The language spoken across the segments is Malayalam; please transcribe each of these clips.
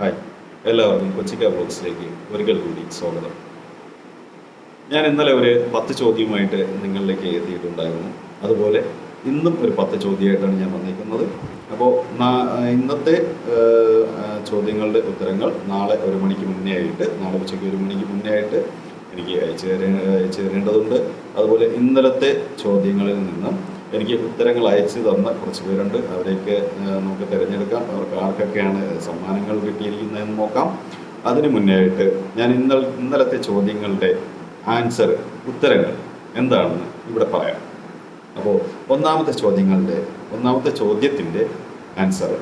ഹായ്. എല്ലാവർക്കും കൊച്ചിക്ക ബ്ലോഗ്സിലേക്ക് ഒരിക്കൽ കൂടി സ്വാഗതം. ഞാൻ ഇന്നലെ ഒരു പത്ത് ചോദ്യവുമായിട്ട് നിങ്ങളിലേക്ക് എത്തിയിട്ടുണ്ടായിരുന്നു. അതുപോലെ ഇന്നും ഒരു പത്ത് ചോദ്യമായിട്ടാണ് ഞാൻ വന്നിരിക്കുന്നത്. അപ്പോൾ ഇന്നത്തെ ചോദ്യങ്ങളുടെ ഉത്തരങ്ങൾ നാളെ ഒരു മണിക്ക് മുന്നേ ആയിട്ട് നാളെ ഉച്ചയ്ക്ക് ഒരു മണിക്ക് മുന്നേ ആയിട്ട് എനിക്ക് അയച്ചു തരേ അയച്ചു തരേണ്ടതുണ്ട്. അതുപോലെ ഇന്നലത്തെ ചോദ്യങ്ങളിൽ നിന്നും എനിക്ക് ഉത്തരങ്ങൾ അയച്ചു തന്ന കുറച്ച് പേരുണ്ട്. അവരെയൊക്കെ നമുക്ക് തിരഞ്ഞെടുക്കാം. അവർക്ക് ആർക്കൊക്കെയാണ് സമ്മാനങ്ങൾ കിട്ടിയിരിക്കുന്നതെന്ന് നോക്കാം. അതിനു മുന്നേ ആയിട്ട് ഞാൻ ഇന്ന ഇന്നലത്തെ ചോദ്യങ്ങളുടെ ആൻസർ ഉത്തരങ്ങൾ എന്താണെന്ന് ഇവിടെ പറയാം. അപ്പോൾ ഒന്നാമത്തെ ചോദ്യങ്ങളുടെ ഒന്നാമത്തെ ചോദ്യത്തിന്റെ ആൻസർ.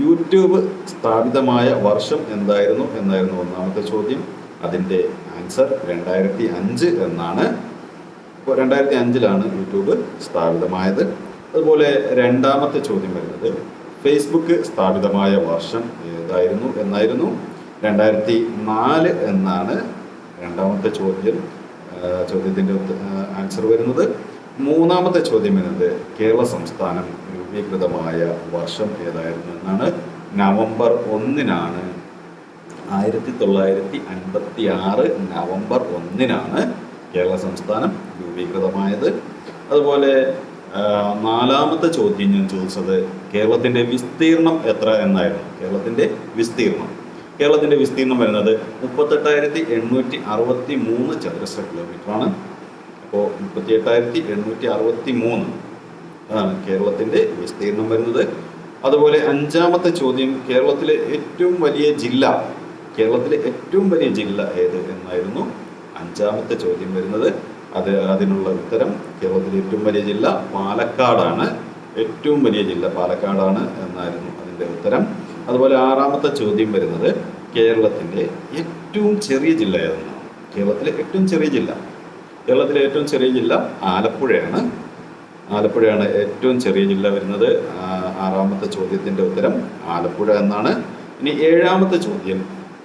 യൂട്യൂബ് സ്ഥാപിതമായ വർഷം എന്തായിരുന്നു? എന്നായിരുന്നു ഒന്നാമത്തെ ചോദ്യം. അതിന്റെ ആൻസർ രണ്ടായിരത്തി അഞ്ച് എന്നാണ്. രണ്ടായിരത്തി അഞ്ചിലാണ് യൂട്യൂബ് സ്ഥാപിതമായത്. അതുപോലെ രണ്ടാമത്തെ ചോദ്യം വരുന്നത് ഫേസ്ബുക്ക് സ്ഥാപിതമായ വർഷം ഏതായിരുന്നു എന്നായിരുന്നു. രണ്ടായിരത്തി നാല് എന്നാണ് രണ്ടാമത്തെ ചോദ്യം ചോദ്യത്തിന്റെ ആൻസർ വരുന്നത്. മൂന്നാമത്തെ ചോദ്യം വരുന്നത് കേരള സംസ്ഥാനം രൂപീകൃതമായ വർഷം ഏതായിരുന്നു എന്നാണ്. നവംബർ ഒന്നിനാണ് ആയിരത്തി തൊള്ളായിരത്തി അൻപത്തി ആറ് നവംബർ ഒന്നിനാണ് കേരള സംസ്ഥാനം രൂപീകൃതമായത്. അതുപോലെ നാലാമത്തെ ചോദ്യം ഞാൻ ചോദിച്ചത് കേരളത്തിന്റെ വിസ്തീർണം എത്ര എന്നായിരുന്നു. കേരളത്തിന്റെ വിസ്തീർണം. കേരളത്തിന്റെ വിസ്തീർണം വരുന്നത് മുപ്പത്തെട്ടായിരത്തി എണ്ണൂറ്റി അറുപത്തി മൂന്ന് ചതുരശ്ര കിലോമീറ്ററാണ്. അപ്പോൾ മുപ്പത്തി എട്ടായിരത്തി എണ്ണൂറ്റി അറുപത്തി മൂന്ന് അതാണ് കേരളത്തിന്റെ വിസ്തീർണം വരുന്നത്. അതുപോലെ അഞ്ചാമത്തെ ചോദ്യം കേരളത്തിലെ ഏറ്റവും വലിയ ജില്ല കേരളത്തിലെ ഏറ്റവും വലിയ ജില്ല ഏത് എന്നായിരുന്നു. അഞ്ചാമത്തെ ചോദ്യം വരുന്നത് അത് അതിനുള്ള ഉത്തരം കേരളത്തിലെ ഏറ്റവും വലിയ ജില്ല പാലക്കാടാണ്. ഏറ്റവും വലിയ ജില്ല പാലക്കാടാണ് എന്നായിരുന്നു അതിന്റെ ഉത്തരം. അതുപോലെ ആറാമത്തെ ചോദ്യം വരുന്നത് കേരളത്തിന്റെ ഏറ്റവും ചെറിയ ജില്ല ഏതെന്നാണ് കേരളത്തിലെ ഏറ്റവും ചെറിയ ജില്ല. കേരളത്തിലെ ഏറ്റവും ചെറിയ ജില്ല ആലപ്പുഴയാണ്. ആലപ്പുഴയാണ് ഏറ്റവും ചെറിയ ജില്ല വരുന്നത്. ആറാമത്തെ ചോദ്യത്തിന്റെ ഉത്തരം ആലപ്പുഴ എന്നാണ്. ഇനി ഏഴാമത്തെ ചോദ്യം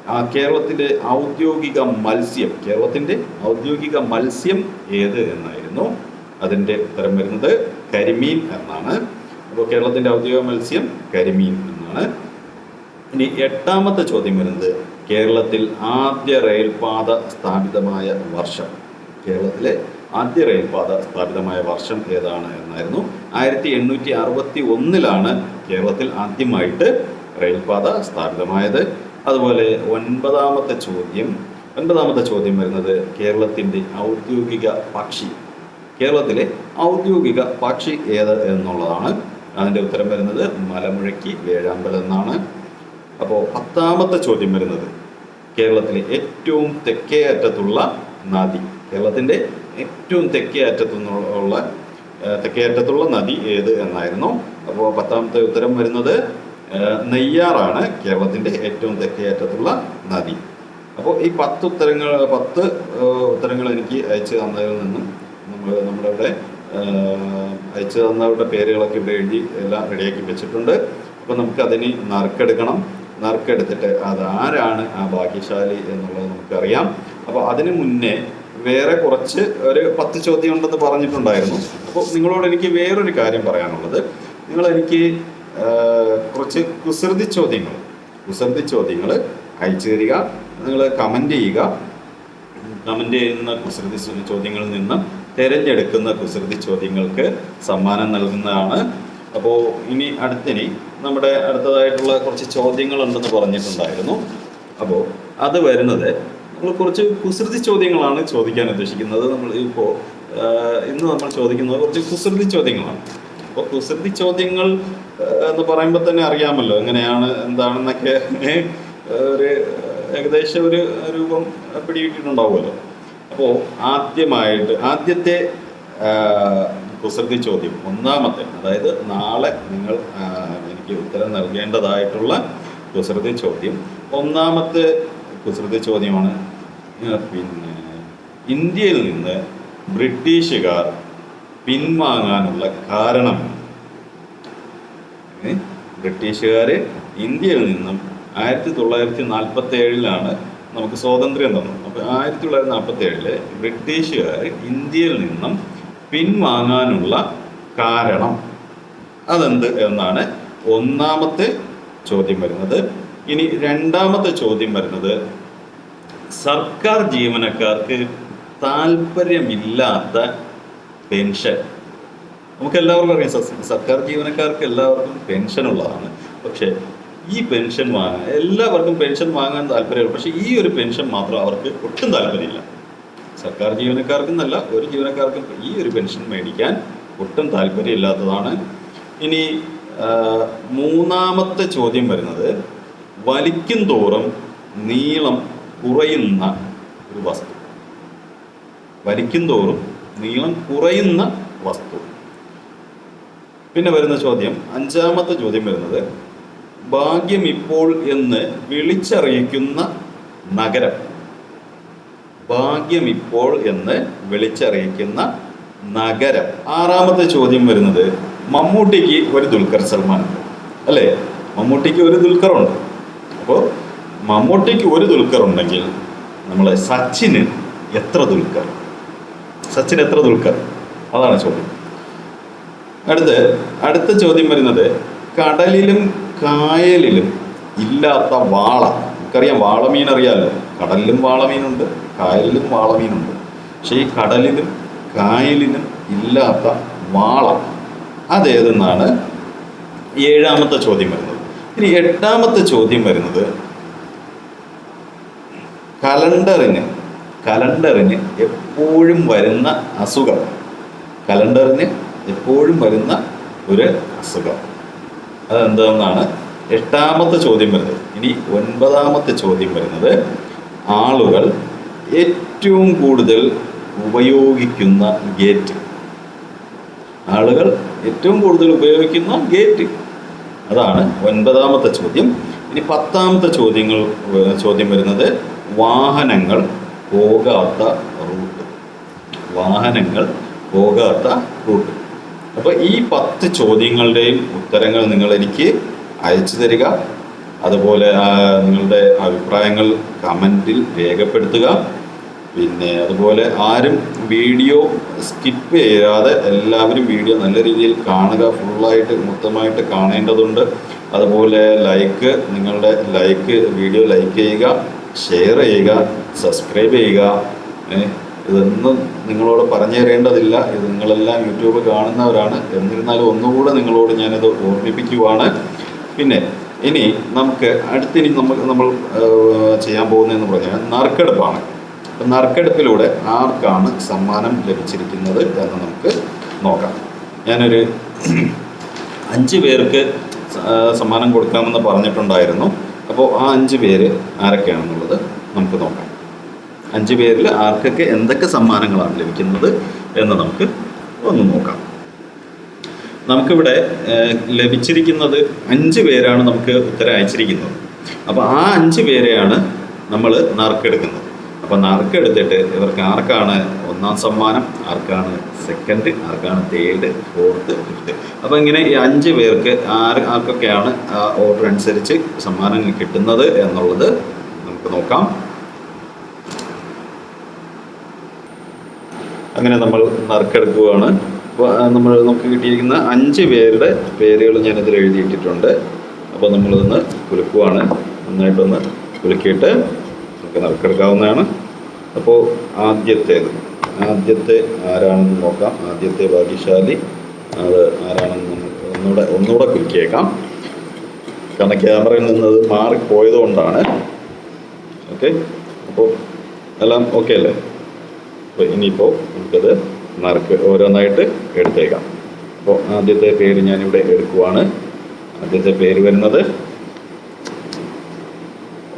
ആ, കേരളത്തിന്റെ ഔദ്യോഗിക മത്സ്യം കേരളത്തിന്റെ ഔദ്യോഗിക മത്സ്യം ഏത് എന്നായിരുന്നു? അതിന്റെ ഉത്തരം വരുന്നത് കരിമീൻ എന്നാണ്. അപ്പോൾ കേരളത്തിന്റെ ഔദ്യോഗിക മത്സ്യം കരിമീൻ എന്നാണ്. ഇനി എട്ടാമത്തെ ചോദ്യം വരുന്നത് കേരളത്തിൽ ആദ്യ റെയിൽപാത സ്ഥാപിതമായ വർഷം. കേരളത്തിലെ ആദ്യ റെയിൽപാത സ്ഥാപിതമായ വർഷം ഏതാണ് എന്നായിരുന്നു. ആയിരത്തി എണ്ണൂറ്റി അറുപത്തി ഒന്നിലാണ് കേരളത്തിൽ ആദ്യമായിട്ട് റെയിൽപാത സ്ഥാപിതമായത്. അതുപോലെ ഒൻപതാമത്തെ ചോദ്യം ഒൻപതാമത്തെ ചോദ്യം വരുന്നത് കേരളത്തിന്റെ ഔദ്യോഗിക പക്ഷി. കേരളത്തിലെ ഔദ്യോഗിക പക്ഷി ഏത് എന്നുള്ളതാണ്. അതിന്റെ ഉത്തരം വരുന്നത് മലമുഴക്കി വേഴാമ്പൽ എന്നാണ്. അപ്പോൾ പത്താമത്തെ ചോദ്യം വരുന്നത് കേരളത്തിലെ ഏറ്റവും തെക്കേ അറ്റത്തുള്ള നദി. കേരളത്തിന്റെ ഏറ്റവും തെക്കേ അറ്റത്തു നിന്നുള്ള തെക്കേ അറ്റത്തുള്ള നദി ഏത് എന്നായിരുന്നു. അപ്പോൾ പത്താമത്തെ ഉത്തരം വരുന്നത് നെയ്യാറാണ് കേരളത്തിന്റെ ഏറ്റവും തെക്കേ അറ്റത്തുള്ള നദി. അപ്പോൾ ഈ പത്ത് ഉത്തരങ്ങൾ പത്ത് ഉത്തരങ്ങൾ എനിക്ക് അയച്ചു തന്നതിൽ നിന്നും നമ്മൾ നമ്മുടെ ഇവിടെ അയച്ചു തന്നവരുടെ പേരുകളൊക്കെ ഇവിടെ എഴുതി എല്ലാം റെഡിയാക്കി വെച്ചിട്ടുണ്ട്. അപ്പോൾ നമുക്ക് അതിന് നറുക്കെടുക്കണം. നറുക്കെടുത്തിട്ട് ആരാണ് ആ ഭാഗ്യശാലി എന്നുള്ളത് നമുക്കറിയാം. അപ്പോൾ അതിന് മുന്നേ വേറെ കുറച്ച് ഒരു പത്ത് ചോദ്യം ഉണ്ടെന്ന് പറഞ്ഞിട്ടുണ്ടായിരുന്നു. അപ്പോൾ നിങ്ങളോട് എനിക്ക് വേറൊരു കാര്യം പറയാനുള്ളത്. നിങ്ങൾ എനിക്ക് കുറച്ച് കുസൃതി ചോദ്യങ്ങൾ. കുസൃതി ചോദ്യങ്ങൾ അയച്ചു തരിക നിങ്ങൾ കമന്റ് ചെയ്യുക. കമന്റ് ചെയ്യുന്ന കുസൃതി ചോദ്യങ്ങളിൽ നിന്ന് തിരഞ്ഞെടുക്കുന്ന കുസൃതി ചോദ്യങ്ങൾക്ക് സമ്മാനം നൽകുന്നതാണ്. അപ്പോൾ ഇനി അടുത്തിനി നമ്മുടെ അടുത്തതായിട്ടുള്ള കുറച്ച് ചോദ്യങ്ങളുണ്ടെന്ന് പറഞ്ഞിട്ടുണ്ടായിരുന്നു. അപ്പോൾ അത് വരുന്നത് നമ്മൾ കുറച്ച് കുസൃതി ചോദ്യങ്ങളാണ് ചോദിക്കാൻ ഉദ്ദേശിക്കുന്നത്. നമ്മൾ ഇപ്പോൾ ഇന്ന് നമ്മൾ ചോദിക്കുന്നത് കുറച്ച് കുസൃതി ചോദ്യങ്ങളാണ്. അപ്പോൾ കുസൃതി ചോദ്യങ്ങൾ എന്ന് പറയുമ്പോൾ തന്നെ അറിയാമല്ലോ എങ്ങനെയാണ് എന്താണെന്നൊക്കെ ഒരു ഏകദേശം ഒരു രൂപം പിടികിട്ടിട്ടുണ്ടാവുമല്ലോ. അപ്പോൾ ആദ്യമായിട്ട് ആദ്യത്തെ കുസൃതി ചോദ്യം ഒന്നാമത്തെ അതായത് നാളെ നിങ്ങൾ എനിക്ക് ഉത്തരം നൽകേണ്ടതായിട്ടുള്ള കുസൃതി ചോദ്യം. ഒന്നാമത്തെ കുസൃതി ചോദ്യമാണ് പിന്നെ ഇന്ത്യയിൽ നിന്ന് ബ്രിട്ടീഷുകാർ പിൻവാങ്ങാനുള്ള കാരണം. ബ്രിട്ടീഷുകാർ ഇന്ത്യയിൽ നിന്നും ആയിരത്തി തൊള്ളായിരത്തി നാൽപ്പത്തി ഏഴിലാണ് നമുക്ക് സ്വാതന്ത്ര്യം തന്നത്. അപ്പോൾ ആയിരത്തി തൊള്ളായിരത്തി നാൽപ്പത്തി ഏഴിൽ ബ്രിട്ടീഷുകാർ ഇന്ത്യയിൽ നിന്നും പിൻവാങ്ങാനുള്ള കാരണം അതെന്ത് എന്നാണ് ഒന്നാമത്തെ ചോദ്യം വരുന്നത്. ഇനി രണ്ടാമത്തെ ചോദ്യം വരുന്നത് സർക്കാർ ജീവനക്കാർക്ക് താല്പര്യമില്ലാത്ത പെൻഷൻ. നമുക്ക് എല്ലാവർക്കും അറിയാം സർക്കാർ ജീവനക്കാർക്ക് എല്ലാവർക്കും പെൻഷൻ ഉള്ളതാണ് പക്ഷെ ഈ പെൻഷൻ വാങ്ങാൻ എല്ലാവർക്കും പെൻഷൻ വാങ്ങാൻ താല്പര്യമുള്ളൂ. പക്ഷെ ഈ ഒരു പെൻഷൻ മാത്രം അവർക്ക് ഒട്ടും താല്പര്യമില്ല. സർക്കാർ ജീവനക്കാർക്കെന്നല്ല ഒരു ജീവനക്കാർക്കും ഈ ഒരു പെൻഷൻ മേടിക്കാൻ ഒട്ടും താല്പര്യമില്ലാത്തതാണ്. ഇനി മൂന്നാമത്തെ ചോദ്യം വരുന്നത് വലിക്കും തോറും നീളം കുറയുന്ന ഒരു വസ്തു. വലിക്കും തോറും നീളം കുറയുന്ന വസ്തു. പിന്നെ വരുന്ന ചോദ്യം. അഞ്ചാമത്തെ ചോദ്യം വരുന്നത് ഭാഗ്യം ഇപ്പോൾ എന്ന് വിളിച്ചറിയിക്കുന്ന നഗരം. ഭാഗ്യം ഇപ്പോൾ എന്ന് വിളിച്ചറിയിക്കുന്ന നഗരം. ആറാമത്തെ ചോദ്യം വരുന്നത് മമ്മൂട്ടിക്ക് ഒരു ദുൽഖർ സൽമാൻ ഉണ്ട്. അല്ലേ? മമ്മൂട്ടിക്ക് ഒരു ദുൽഖർ ഉണ്ട്. അപ്പോൾ മമ്മൂട്ടിക്ക് ഒരു ദുൽഖർ ഉണ്ടെങ്കിൽ നമ്മളെ സച്ചിന് എത്ര ദുൽഖർ? സച്ചിൻ എത്ര ദുൽഖർ? അതാണ് ചോദ്യം. അടുത്ത് അടുത്ത ചോദ്യം വരുന്നത് കടലിലും കായലിലും ഇല്ലാത്ത വാള. നമുക്കറിയാം വാളമീൻ അറിയാമല്ലോ കടലിലും വാളമീനുണ്ട് കായലിലും വാളമീനുണ്ട്. പക്ഷേ ഈ കടലിലും കായലിലും ഇല്ലാത്ത വാള അതേതെന്നാണ് ഏഴാമത്തെ ചോദ്യം വരുന്നത്. ഇനി എട്ടാമത്തെ ചോദ്യം വരുന്നത് കലണ്ടറിന് കലണ്ടറിന് എപ്പോഴും വരുന്ന അസുഖം. കലണ്ടറിന് എപ്പോഴും വരുന്ന ഒരു അസുഖം. അതെന്താണെന്നാണ് എട്ടാമത്തെ ചോദ്യം വരുന്നത്. ഇനി ഒൻപതാമത്തെ ചോദ്യം വരുന്നത് ആളുകൾ ഏറ്റവും കൂടുതൽ ഉപയോഗിക്കുന്ന ഗേറ്റ്. ആളുകൾ ഏറ്റവും കൂടുതൽ ഉപയോഗിക്കുന്ന ഗേറ്റ്. അതാണ് ഒൻപതാമത്തെ ചോദ്യം. ഇനി പത്താമത്തെ ചോദ്യങ്ങൾ ചോദ്യം വരുന്നത് വാഹനങ്ങൾ പോകാത്ത റൂട്ട്. വാഹനങ്ങൾ പോകാത്ത റൂട്ട്. അപ്പോൾ ഈ പത്ത് ചോദ്യങ്ങളുടെയും ഉത്തരങ്ങൾ നിങ്ങൾ എനിക്ക് അയച്ചു തരിക. അതുപോലെ നിങ്ങളുടെ അഭിപ്രായങ്ങൾ കമന്റിൽ രേഖപ്പെടുത്തുക. പിന്നെ അതുപോലെ ആരും വീഡിയോ സ്കിപ്പ് ചെയ്യാതെ എല്ലാവരും വീഡിയോ നല്ല രീതിയിൽ കാണുക. ഫുള്ളായിട്ട് മൊത്തമായിട്ട് കാണേണ്ടതുണ്ട്. അതുപോലെ ലൈക്ക് നിങ്ങളുടെ ലൈക്ക് വീഡിയോ ലൈക്ക് ചെയ്യുക. ഷെയർ ചെയ്യുക സബ്സ്ക്രൈബ് ചെയ്യുക ഇതൊന്നും നിങ്ങളോട് പറഞ്ഞു തരേണ്ടതില്ല ഇത് നിങ്ങളെല്ലാം യൂട്യൂബ് കാണുന്നവരാണ്. എന്നിരുന്നാലും ഒന്നുകൂടെ നിങ്ങളോട് ഞാനിത് ഓർമ്മിപ്പിക്കുവാണ്. പിന്നെ ഇനി നമുക്ക് അടുത്തിനി നമ്മൾ ഏഹ്, ചെയ്യാൻ പോകുന്നതെന്ന് പറഞ്ഞാൽ നറുക്കെടുപ്പാണ്. അപ്പം നറുക്കെടുപ്പിലൂടെ ആർക്കാണ് സമ്മാനം ലഭിച്ചിരിക്കുന്നത് എന്ന് നമുക്ക് നോക്കാം. ഞാനൊരു അഞ്ച് പേർക്ക് സമ്മാനം കൊടുക്കാമെന്ന് പറഞ്ഞിട്ടുണ്ടായിരുന്നു. അപ്പോൾ ആ അഞ്ച് പേര് ആരൊക്കെയാണെന്നുള്ളത് നമുക്ക് നോക്കാം. അഞ്ച് പേരിൽ ആർക്കൊക്കെ എന്തൊക്കെ സമ്മാനങ്ങളാണ് ലഭിക്കുന്നത് എന്ന് നമുക്ക് ഒന്ന് നോക്കാം. നമുക്കിവിടെ ലഭിച്ചിരിക്കുന്നത് അഞ്ച് പേരാണ് നമുക്ക് ഉത്തരം അയച്ചിരിക്കുന്നത്. അപ്പോൾ ആ അഞ്ച് പേരെയാണ് നമ്മൾ നറുക്കെടുക്കുന്നത്. അപ്പോൾ നറുക്കെടുത്തിട്ട് ഇവർക്ക് ആർക്കാണ് ഒന്നാം സമ്മാനം ആർക്കാണ് സെക്കൻഡ് ആർക്കാണ് തേർഡ് ഫോർത്ത് ഫിഫ്ത്ത് അപ്പോൾ ഇങ്ങനെ ഈ അഞ്ച് പേർക്ക് ആര് ആർക്കൊക്കെയാണ് ആ ഓർഡർ അനുസരിച്ച് സമ്മാനങ്ങൾ കിട്ടുന്നത് എന്നുള്ളത് നമുക്ക് നോക്കാം. അങ്ങനെ നമ്മൾ നറുക്കെടുക്കുകയാണ്. അപ്പോൾ നമ്മൾ നമുക്ക് കിട്ടിയിരിക്കുന്ന അഞ്ച് പേരുടെ പേരുകൾ ഞാനിതിൽ എഴുതിയിട്ടിട്ടുണ്ട്. അപ്പോൾ നമ്മളിതൊന്ന് കുലുക്കുവാണ്. നന്നായിട്ടൊന്ന് കുലുക്കിയിട്ട് നമുക്ക് നറുക്കെടുക്കാവുന്നതാണ്. അപ്പോൾ ആദ്യത്തേത് ആദ്യത്തെ ആരാണെന്ന് നോക്കാം. ആദ്യത്തെ ഭാഗ്യശാലി അത് ആരാണെന്ന് ഒന്നുകൂടെ ഒന്നുകൂടെ കുലുക്കിയേക്കാം. കാരണം ക്യാമറയിൽ നിന്നത് മാറിപ്പോയത് കൊണ്ടാണ് ഓക്കെ? അപ്പോൾ എല്ലാം ഓക്കെ അല്ലേ? അപ്പോൾ ഇനിയിപ്പോൾ നമുക്കത് നറുക്ക് ഓരോന്നായിട്ട് എടുത്തേക്കാം. അപ്പോൾ ആദ്യത്തെ പേര് ഞാനിവിടെ എടുക്കുവാണ്. ആദ്യത്തെ പേര് വരുന്നത്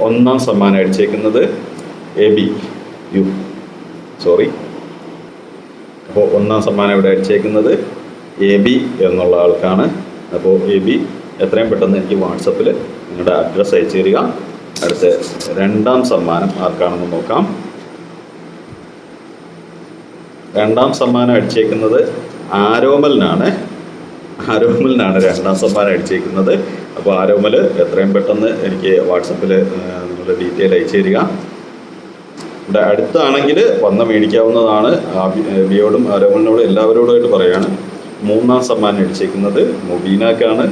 ഒന്നാം സമ്മാനം അടിച്ചേക്കുന്നത് എ ബി യു. സോറി. അപ്പോൾ ഒന്നാം സമ്മാനം ഇവിടെ അടിച്ചേക്കുന്നത് എ ബി എന്നുള്ള ആൾക്കാണ്. അപ്പോൾ എ ബി എത്രയും പെട്ടെന്ന് എനിക്ക് വാട്സപ്പിൽ നിങ്ങളുടെ അഡ്രസ്സ് അയച്ചു തരിക. അടുത്ത രണ്ടാം സമ്മാനം ആർക്കാണെന്ന് നോക്കാം. രണ്ടാം സമ്മാനം അടിച്ചേക്കുന്നത് ആരോമലിനാണ്. ആരോമലിനാണ് രണ്ടാം സമ്മാനം അടിച്ചേക്കുന്നത്. അപ്പോൾ ആരോമൽ എത്രയും പെട്ടെന്ന് എനിക്ക് വാട്സപ്പിൽ നിങ്ങളുടെ ഡീറ്റെയിൽ അയച്ചു തരിക. ഇവിടെ അടുത്താണെങ്കിൽ വന്ന് മേടിക്കാവുന്നതാണ്. ബിയോടും ആരോമലിനോടും എല്ലാവരോടുമായിട്ട് പറയാണ്. മൂന്നാം സമ്മാനം അടിച്ചേക്കുന്നത് മുബീനക്കാണ്.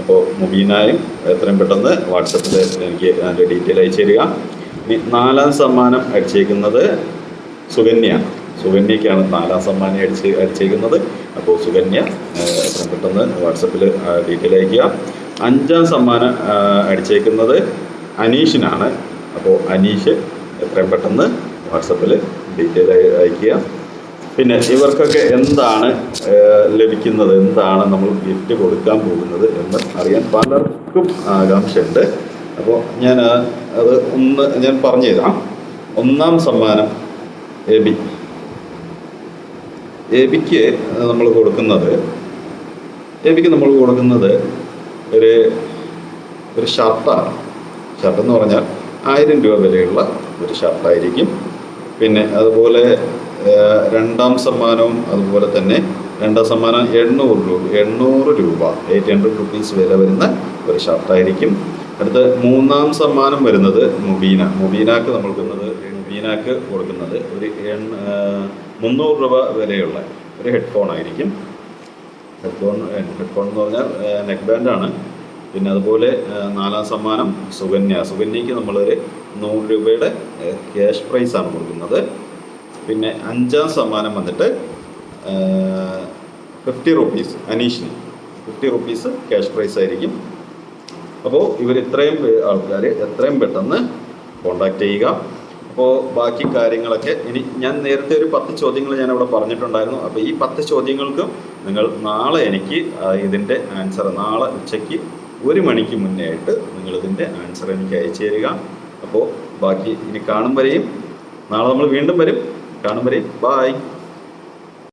അപ്പോൾ മുബീനായും എത്രയും പെട്ടെന്ന് വാട്സപ്പിൽ എനിക്ക് അതിന്റെ ഡീറ്റെയിൽ അയച്ചു തരിക. ഇനി നാലാം സമ്മാനം അടിച്ചേക്കുന്നത് സുകന്യ. സുകന്യക്കാണ് നാലാം സമ്മാനം അടിച്ച് അടിച്ചേക്കുന്നത് അപ്പോൾ സുകന്യ എത്രയും പെട്ടെന്ന് വാട്സപ്പിൽ ഡീറ്റെയിൽ അയക്കുക. അഞ്ചാം സമ്മാനം അടിച്ചേക്കുന്നത് അനീഷിനാണ്. അപ്പോൾ അനീഷ് എത്രയും പെട്ടെന്ന് വാട്സപ്പിൽ ഡീറ്റെയിൽ അയക്കുക. പിന്നെ ഇവർക്കൊക്കെ എന്താണ് ലഭിക്കുന്നത് എന്താണ് നമ്മൾ ഗിഫ്റ്റ് കൊടുക്കാൻ പോകുന്നത് എന്ന് അറിയാൻ പലർക്കും ആകാംക്ഷയുണ്ട്. അപ്പോൾ ഞാൻ അത് ഒന്ന് ഞാൻ പറഞ്ഞു തരാം ഒന്നാം സമ്മാനം എബി എബിക്ക് നമ്മൾ കൊടുക്കുന്നത് എബിക്ക് നമ്മൾ കൊടുക്കുന്നത് ഒരു ഒരു ഷർട്ടാണ്. ഷർട്ട് എന്ന് പറഞ്ഞാൽ ആയിരം രൂപ വിലയുള്ള ഒരു ഷർട്ടായിരിക്കും. പിന്നെ അതുപോലെ രണ്ടാം സമ്മാനവും അതുപോലെ തന്നെ രണ്ടാം സമ്മാനം എണ്ണൂറ് രൂപ എണ്ണൂറ് രൂപ. എയ്റ്റ് ഹൺഡ്രഡ് റുപ്പീസ് വില വരുന്ന ഒരു ഷർട്ടായിരിക്കും അടുത്ത മൂന്നാം സമ്മാനം വരുന്നത് മുബീന. മുബീനാക്ക് നമ്മൾ കൊടുക്കുന്നത് മുബീനാക്ക് കൊടുക്കുന്നത് ഒരു എണ്ണ മുന്നൂറ് രൂപ വിലയുള്ള ഒരു ഹെഡ്ഫോൺ ആയിരിക്കും. ഹെഡ്ഫോൺ ഹെഡ്ഫോൺ എന്ന് പറഞ്ഞാൽ നെക്ക് ബാൻഡാണ് പിന്നെ അതുപോലെ നാലാം സമ്മാനം സുകന്യ. സുകന്യക്ക് നമ്മളൊരു നൂറ് രൂപയുടെ ക്യാഷ് പ്രൈസാണ് കൊടുക്കുന്നത്. പിന്നെ അഞ്ചാം സമ്മാനം വന്നിട്ട് ഫിഫ്റ്റി റുപ്പീസ് അനീഷിന്. ഫിഫ്റ്റി റുപ്പീസ് ക്യാഷ് പ്രൈസ് ആയിരിക്കും. അപ്പോൾ ഇവർ ഇത്രയും ആൾക്കാർ എത്രയും പെട്ടെന്ന് കോണ്ടാക്ട് ചെയ്യുക. അപ്പോൾ ബാക്കി കാര്യങ്ങളൊക്കെ ഇനി ഞാൻ നേരത്തെ ഒരു പത്ത് ചോദ്യങ്ങൾ ഞാൻ അവിടെ പറഞ്ഞിട്ടുണ്ടായിരുന്നു. അപ്പോൾ ഈ പത്ത് ചോദ്യങ്ങൾക്കും നിങ്ങൾ നാളെ എനിക്ക് ഇതിന്റെ ആൻസർ നാളെ ഉച്ചയ്ക്ക് ഒരു മണിക്ക് മുന്നേ ആയിട്ട് നിങ്ങൾ ഇതിന്റെ ആൻസർ എനിക്ക് അയച്ചു തരിക. അപ്പോൾ ബാക്കി ഇനി കാണും വരെയും നാളെ നമ്മൾ വീണ്ടും വരും. കാണും വരെയും ബായ്